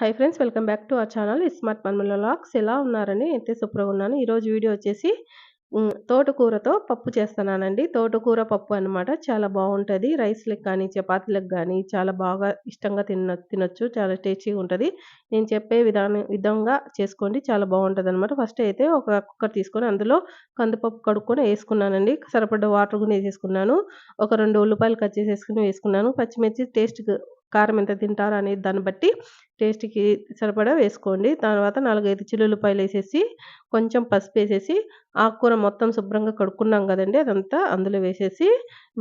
Hi friends welcome back to our channel smart మన్మల లాక్స్ ఎలా ఉన్నారని అయితే సూపర్గా ఉన్నాను. ఈరోజు వీడియో వచ్చేసి తోటకూరతో పప్పు చేస్తున్నానండి. తోటకూర పప్పు అన్నమాట. చాలా బాగుంటుంది. రైస్లకు కానీ చపాతీలకు కానీ చాలా బాగా ఇష్టంగా తిన తినొచ్చు. చాలా టేస్టీగా ఉంటుంది. నేను చెప్పే విధానం విధంగా చేసుకోండి. చాలా బాగుంటుంది అనమాట ఫస్ట్ అయితే ఒక కుక్కర్ తీసుకొని అందులో కందిపప్పు కడుక్కొని వేసుకున్నానండి. సరిపడ్డ వాటర్ కూడా వేసేసుకున్నాను. ఒక రెండు ఉల్లిపాయలు కట్ చేసేసుకుని వేసుకున్నాను. పచ్చిమిర్చి టేస్ట్ కారం ఎంత తింటారో అనేది దాన్ని బట్టి టేస్ట్కి సరిపడా వేసుకోండి. తర్వాత నాలుగైదు చిల్లులపాయలు వేసేసి కొంచెం పసుపు వేసేసి ఆకుకూర మొత్తం శుభ్రంగా కడుక్కున్నాం కదండి అదంతా అందులో వేసేసి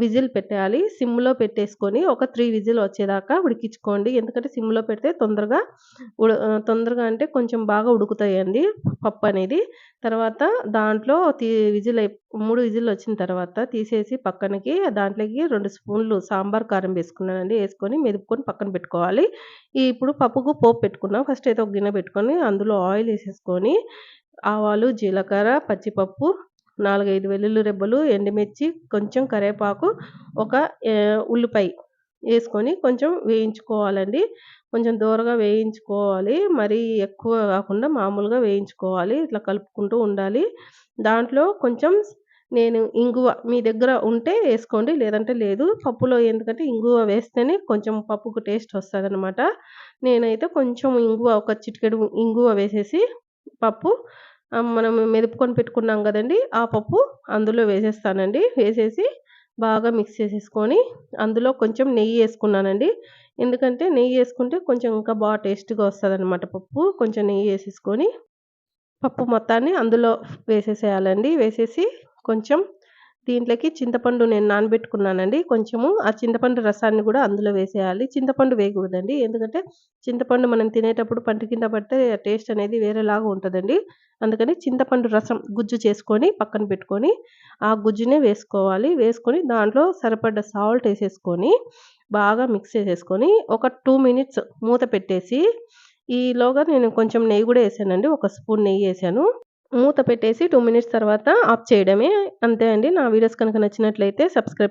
విజిల్ పెట్టేయాలి. సిమ్లో పెట్టేసుకొని ఒక త్రీ విజిల్ వచ్చేదాకా ఉడికించుకోండి. ఎందుకంటే సిమ్లో పెడితే తొందరగా ఉడ తొందరగా అంటే కొంచెం బాగా ఉడుకుతాయండి పప్పు అనేది. తర్వాత దాంట్లో తీ విజిల్ అయి మూడు విజిల్ వచ్చిన తర్వాత తీసేసి పక్కనకి దాంట్లోకి రెండు స్పూన్లు సాంబార్ కారం వేసుకున్నానండి. వేసుకొని మెదుపుకొని పక్కన పెట్టుకోవాలి. ఇప్పుడు పప్పుకు పోపు పెట్టుకున్నాం. ఫస్ట్ అయితే ఒక గిన్నె పెట్టుకొని అందులో ఆయిల్ వేసేసుకొని ఆవాలు జీలకర్ర పచ్చిపప్పు నాలుగైదు వెల్లుల్లి రెబ్బలు ఎండుమిర్చి కొంచెం కరివేపాకు ఒక ఉల్లిపాయ వేసుకొని కొంచెం వేయించుకోవాలండి. కొంచెం దూరగా వేయించుకోవాలి. మరీ ఎక్కువ కాకుండా మామూలుగా వేయించుకోవాలి. ఇట్లా కలుపుకుంటూ ఉండాలి. దాంట్లో కొంచెం నేను ఇంగువ మీ దగ్గర ఉంటే వేసుకోండి లేదంటే లేదు. పప్పులో ఎందుకంటే ఇంగువ వేస్తేనే కొంచెం పప్పుకు టేస్ట్ వస్తుంది అనమాట నేనైతే కొంచెం ఇంగువ ఒక చిటికెడు ఇంగువ వేసేసి పప్పు మనం మెదుపుకొని పెట్టుకున్నాం కదండి ఆ పప్పు అందులో వేసేస్తానండి. వేసేసి బాగా మిక్స్ చేసేసుకొని అందులో కొంచెం నెయ్యి వేసుకున్నానండి. ఎందుకంటే నెయ్యి వేసుకుంటే కొంచెం ఇంకా బాగా టేస్ట్గా వస్తుంది అనమాట పప్పు. కొంచెం నెయ్యి వేసేసుకొని పప్పు మొత్తాన్ని అందులో వేసేసేయాలండి. వేసేసి కొంచెం దీంట్లోకి చింతపండు నేను నానబెట్టుకున్నానండి. కొంచెము ఆ చింతపండు రసాన్ని కూడా అందులో వేసేయాలి. చింతపండు వేయకూడదండి. ఎందుకంటే చింతపండు మనం తినేటప్పుడు పంట కింద పడితే టేస్ట్ అనేది వేరేలాగా ఉంటుందండి. అందుకని చింతపండు రసం గుజ్జు చేసుకొని పక్కన పెట్టుకొని ఆ గుజ్జునే వేసుకోవాలి. వేసుకొని దాంట్లో సరిపడ్డ సాల్ట్ వేసేసుకొని బాగా మిక్స్ చేసేసుకొని ఒక టూ మినిట్స్ మూత పెట్టేసి ఈలోగా నేను కొంచెం నెయ్యి కూడా వేసానండి. ఒక స్పూన్ నెయ్యి వేసాను. మూత పెట్టేసి టూ మినిట్స్ తర్వాత ఆఫ్ చేయడమే. అంతే అండి. నా వీడియోస్ కనుక నచ్చినట్లయితే సబ్స్క్రైబ్